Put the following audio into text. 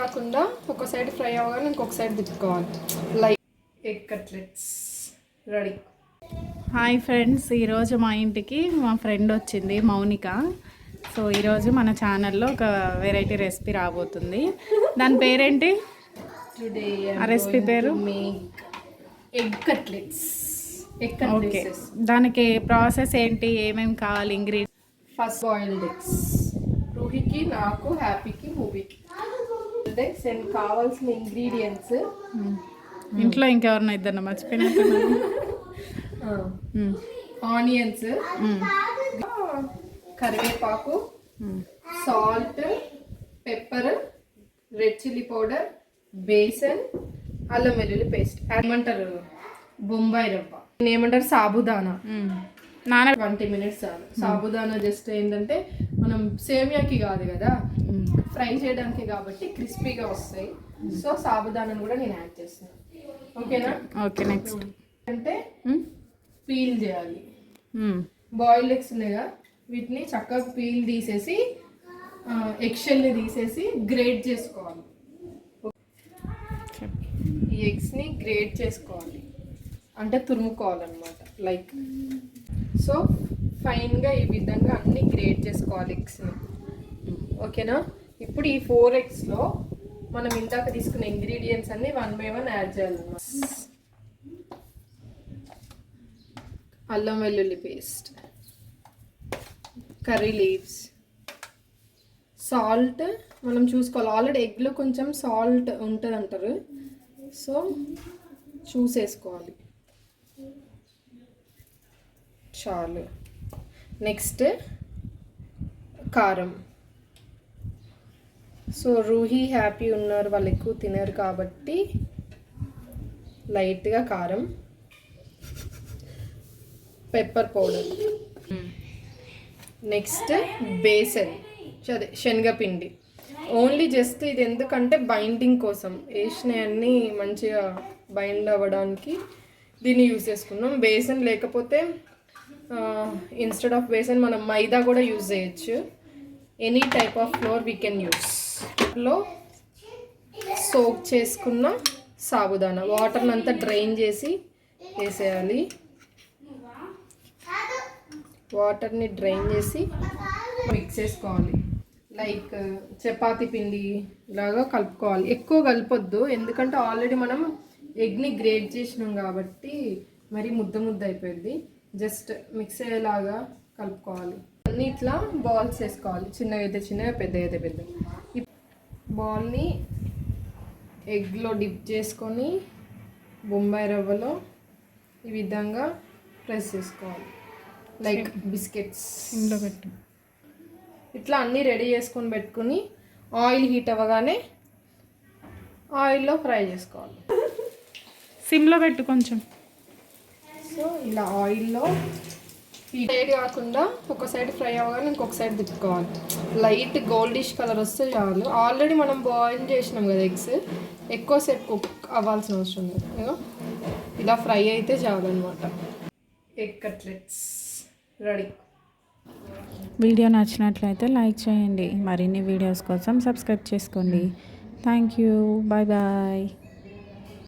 కాకుండా ఒక side fry అవ్వగానే ఇంకొక సైడ్ తిప్పుకోవాలి. Like egg cutlets ready hi friends ఈరోజు మా ఇంటికి మా ఫ్రెండ్ వచ్చింది మౌనిక. సో ఈరోజు మన ఛానల్లో ఒక వెరైటీ రెసిపీ రాబోతుంది. దాని పేరేంటి? టుడే ఆ రెసిపీ పేరు? Egg cutlets egg okay. దానికి ప్రాసెస్ ఏంటి? ఏమేమి కావాలి? ఇంగ్రీడియంట్ ఫస్ట్ బాయిల్డ్ ఎగ్స్ రూహికి నాకు హ్యాపీకి మూవీకి అండ్ కావాల్సిన ఇంగ్రీడియంట్స్ ఇంట్లో ఇంకెవరినో ఇద్దరు మ్మ్. ఆనియన్స్. కరివేపాకు. Salt pepper red chilli powder besan అల్లం వెల్లుల్లి పేస్ట్ ఏమంటారు? బొంబాయి రవ్వ. ఏమంటారు సాబుదానా. మ్మ్. నాన ట్వంటీ మినిట్స్ చాలు. సాబుదానా జస్ట్ ఏంటంటే మనం సేమియాకి కాదు కదా. ఫ్రై చేయడానికి కాబట్టి క్రిస్పీగా వస్తాయి. సో సాబుదానాను కూడా నేను యాడ్ చేస్తున్నాను. ఓకేనా? ఓకే నెక్స్ట్ అంటే. పీల్ చేయాలి. మ్మ్. బాయిల్డ్ ఎగ్స్ ఉన్నాయిగా వీటిని చక్కగా పీల్ తీసేసి ఎగ్షెల్ని తీసేసి గ్రేట్ చేసుకోవాలి. ఈ ఎగ్స్ని గ్రేట్ చేసుకోవాలి. అంటే తురుముకోవాలన్నమాట లైక్. సో ఫైన్గా ఈ విధంగా అన్ని గ్రేట్ చేసుకోవాలి ఎగ్స్ని ఓకేనా? ఇప్పుడు ఈ ఫోర్ ఎగ్స్లో మనం ఇందాక తీసుకున్న ఇంగ్రీడియంట్స్ అన్ని వన్ బై వన్ యాడ్ చేయాలన్నమాట. అల్లం వెల్లుల్లి పేస్ట్ కర్రీ లీవ్స్ సాల్ట్ మనం చూసుకోవాలి. ఆల్రెడీ ఎగ్లో కొంచెం సాల్ట్ ఉంటుంది అంటారు సో చూసేసుకోవాలి. చాలు. నెక్స్ట్ కారం. సో రూహీ హ్యాపీ ఉన్నారు వాళ్ళు ఎక్కువ తినరు కాబట్టి లైట్గా కారం పెప్పర్ పౌడర్ నెక్స్ట్ బేసన్ అదే శనగపిండి. ఓన్లీ జస్ట్ ఇది ఎందుకంటే బైండింగ్ కోసం. వేసినవన్నీ మంచిగా బైండ్ అవ్వడానికి దీన్ని యూజ్ చేసుకున్నాం. బేసన్ లేకపోతే ఇన్స్టెడ్ ఆఫ్ బేసన్ మనం మైదా కూడా యూజ్ చేయొచ్చు. Any type of flour we can యూస్లో soak చేసుకున్న సాబుదానా వాటర్ని అంతా డ్రైన్ చేసి వేసేయాలి. వాటర్ని డ్రైన్ చేసి మిక్స్ చేసుకోవాలి. లైక్ చపాతి పిండి లాగా కలుపుకోవాలి. ఎక్కువ కలపొద్దు. ఎందుకంటే ఆల్రెడీ మనం ఎగ్ని గ్రేట్ చేసినాం కాబట్టి మరి ముద్ద ముద్ద అయిపోయింది. జస్ట్ మిక్స్ అయ్యేలాగా కలుపుకోవాలి. అన్ని ఇట్లా బాల్స్ వేసుకోవాలి. చిన్నగా అయితే చిన్నగా పెద్ద అయితే పెద్ద బాల్ని ఎగ్లో డిప్ చేసుకొని బొంబాయి రవ్వలో ఈ విధంగా ప్రెస్ చేసుకోవాలి. లైక్ బిస్కెట్స్ ఇంట్లో పెట్టు. ఇట్లా అన్నీ రెడీ చేసుకొని పెట్టుకుని ఆయిల్ హీట్ అవ్వగానే ఆయిల్లో ఫ్రై చేసుకోవాలి. సిమ్లో పెట్టు కొంచెం. ఇలా ఆయిల్లో సైడ్ కాకుండా ఒక సైడ్ ఫ్రై అవ్వగానే ఇంకొక సైడ్ తిప్పుకోవాలి. లైట్ గోల్డిష్ కలర్ వస్తే చాలు. ఆల్రెడీ మనం బాయిల్ చేసినాం కదా ఎగ్స్ ఎక్కువసేపు కుక్ అవ్వాల్సిన అవసరం లేదు. ఇలా ఫ్రై అయితే చాలు అనమాట ఎగ్ కట్లెట్స్ రెడీ వీడియో నచ్చినట్లయితే లైక్ చేయండి. మరిన్ని వీడియోస్ కోసం సబ్స్క్రైబ్ చేసుకోండి. Thank you bye bye